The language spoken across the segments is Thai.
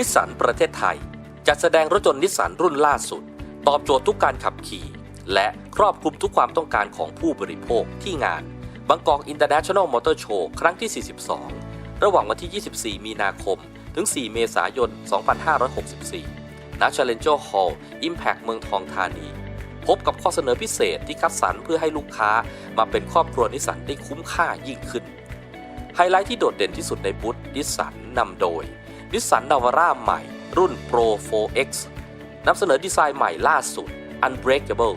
นิสสันประเทศไทย จัดแสดงรถยนต์นิสสันรุ่นล่าสุด ตอบโจทย์ทุกการขับขี่ และครอบคลุมทุกความต้องการของผู้บริโภคที่งานบางกอก International Motor Show ครั้งที่ 42 ระหว่างวันที่ 24 มีนาคม ถึง 4 เมษายน 2564 ณ Challenger Hall Impact เมืองทองธานี พบกับข้อเสนอพิเศษที่คัดสรรเพื่อให้ลูกค้ามาเป็นครอบครัวนิสสันได้คุ้มค่ายิ่งขึ้น ไฮไลท์ที่โดดเด่นที่สุดในบูธนิสสันนำโดย นิสสันนาวาร่าใหม่ รุ่น Pro 4X นำเสนอดีไซน์ใหม่ล่าสุด Unbreakable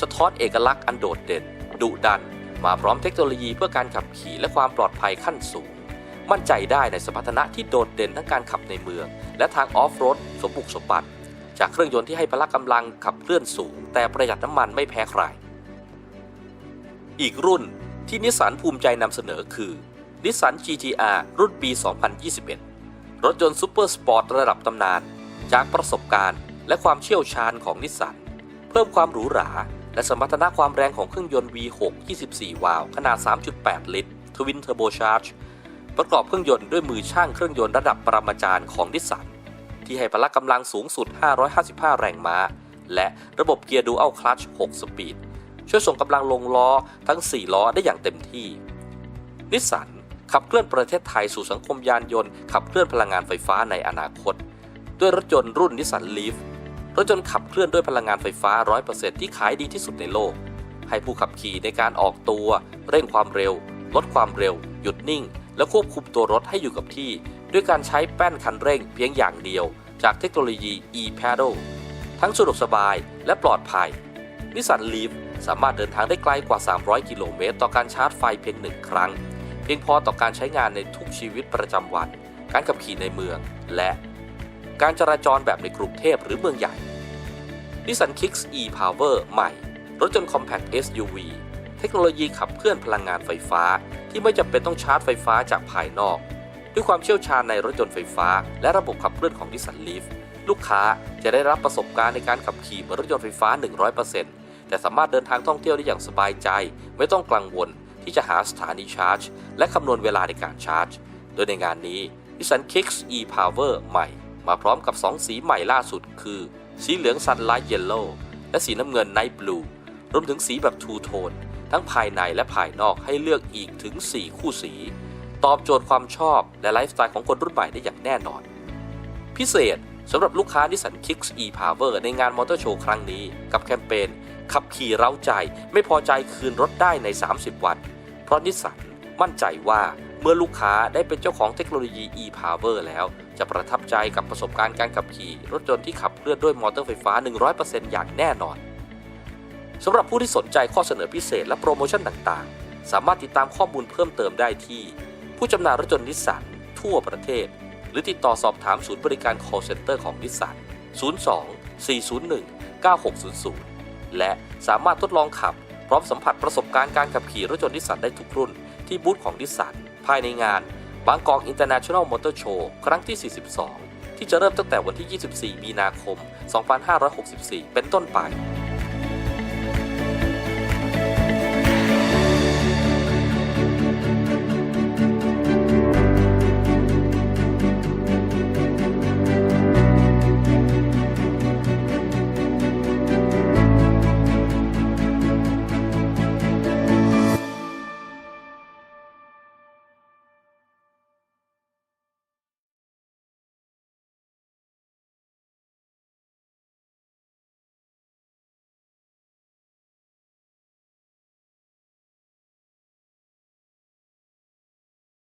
สะท้อนเอกลักษณ์อันโดดเด่น ดุดัน มาพร้อมเทคโนโลยีเพื่อการขับขี่และความปลอดภัยขั้นสูง มั่นใจได้ในสมรรถนะที่โดดเด่นทั้งการขับในเมือง และทางออฟโรดสมบุกสมบัติ จากเครื่องยนต์ที่ให้พละกำลังขับเคลื่อนสูง แต่ประหยัดน้ำมันไม่แพ้ใคร อีกรุ่นที่นิสสันภูมิใจนำเสนอคือนิสสัน GTR รุ่นปี 2021 รถยนต์ซูเปอร์สปอร์ตระดับตำนาน จากประสบการณ์ และความเชี่ยวชาญของนิสสัน เพิ่มความหรูหรา และสมรรถนะความแรงของเครื่องยนต์ V6 24 วาล์วขนาด 3.8 ลิตรทวินเทอร์โบชาร์จประกอบเครื่องยนต์ด้วยมือช่างเครื่องยนต์ระดับปรมาจารย์ของนิสสัน ที่ให้พละกำลังสูงสุด 555 แรงม้า และระบบเกียร์ดูอัลคลัตช์6สปีดช่วยส่งกำลังลงล้อทั้ง 4 ล้อได้อย่างเต็มที่ นิสสัน ขับเคลื่อนประเทศไทยสู่สังคมยานยนต์ ขับเคลื่อนพลังงานไฟฟ้าในอนาคต ด้วยรถยนต์รุ่นนิสสันลีฟรถยนต์ขับเคลื่อนด้วยพลังงานไฟฟ้า 100%ที่ขายดีที่สุดในโลก ให้ผู้ขับขี่ในการออกตัว เร่งความเร็ว ลดความเร็ว หยุดนิ่ง และควบคุมตัวรถให้อยู่กับที่ ด้วยการใช้แป้นคันเร่งเพียงอย่างเดียว จากเทคโนโลยี e-pedal ทั้งสะดวกสบายและปลอดภัยนิสสันลีฟสามารถเดินทางได้ไกลกว่า 300 กิโลเมตร ต่อการชาร์จไฟเพียงหนึ่งครั้ง พียงพอต่อการใช้งานในทุกชีวิตประจำวัน การขับขี่ในเมือง และการจราจรแบบในกรุงเทพหรือเมืองใหญ่นิสสัน Kicks e-Power ใหม่ รถยนต์ Compact SUV เทคโนโลยีขับเคลื่อนพลังงานไฟฟ้า ที่ไม่จำเป็นต้องชาร์จไฟฟ้าจากภายนอก ด้วยความเชี่ยวชาญในรถยนต์ไฟฟ้า และระบบขับเคลื่อนของนิสสันลีฟลูกค้าจะได้รับประสบการณ์ในการขับขี่เหมือนรถยนต์ไฟฟ้า 100%แต่สามารถเดินทางท่องเที่ยวได้อย่างสบายใจ ไม่ต้องกังวล ที่จะหาสถานีชาร์จ และคำนวณเวลาในการชาร์จ โดยในงานนี้ Nissan Kicks e-Power ใหม่ มาพร้อมกับ 2 สีใหม่ล่าสุดคือ สีเหลือง Sunlight Yellow และสีน้ำเงิน Night Blue รวมถึงสีแบบ Two Tone ทั้งภายในและภายนอกให้เลือกอีกถึง 4 คู่สี ตอบโจทย์ความชอบและไลฟ์สไตล์ของคนรุ่นใหม่ได้อย่างแน่นอน พิเศษ สำหรับลูกค้านิสสัน Kicks e-Power ในงานมอเตอร์โชว์ครั้งนี้ กับแคมเปญขับขี่เร้าใจ ไม่พอใจคืนรถได้ใน 30 วัน เพราะนิสสันมั่นใจว่าเมื่อลูกค้าได้เป็นเจ้าของเทคโนโลยี e-Power แล้ว จะประทับใจกับประสบการณ์การขับขี่รถยนต์ที่ขับเคลื่อนด้วยมอเตอร์ไฟฟ้า 100%อย่างแน่นอนสำหรับผู้ที่สนใจข้อเสนอพิเศษและโปรโมชั่นต่างๆ สามารถติดตามข้อมูลเพิ่มเติมได้ที่ ผู้จำหน่ายรถยนต์นิสสันทั่วประเทศ หรือติดต่อสอบถามศูนย์บริการ call center ของนิสสัน02 401 9600 และสามารถทดลองขับ พร้อมสัมผัสประสบการณ์การขับขี่รถยนต์นิสสันได้ทุกรุ่น ที่บูธของนิสสันภายในงานบางกอก International Motor Show ครั้งที่ 42 ที่จะเริ่มตั้งแต่วันที่ 24 มีนาคม 2564 เป็นต้นไป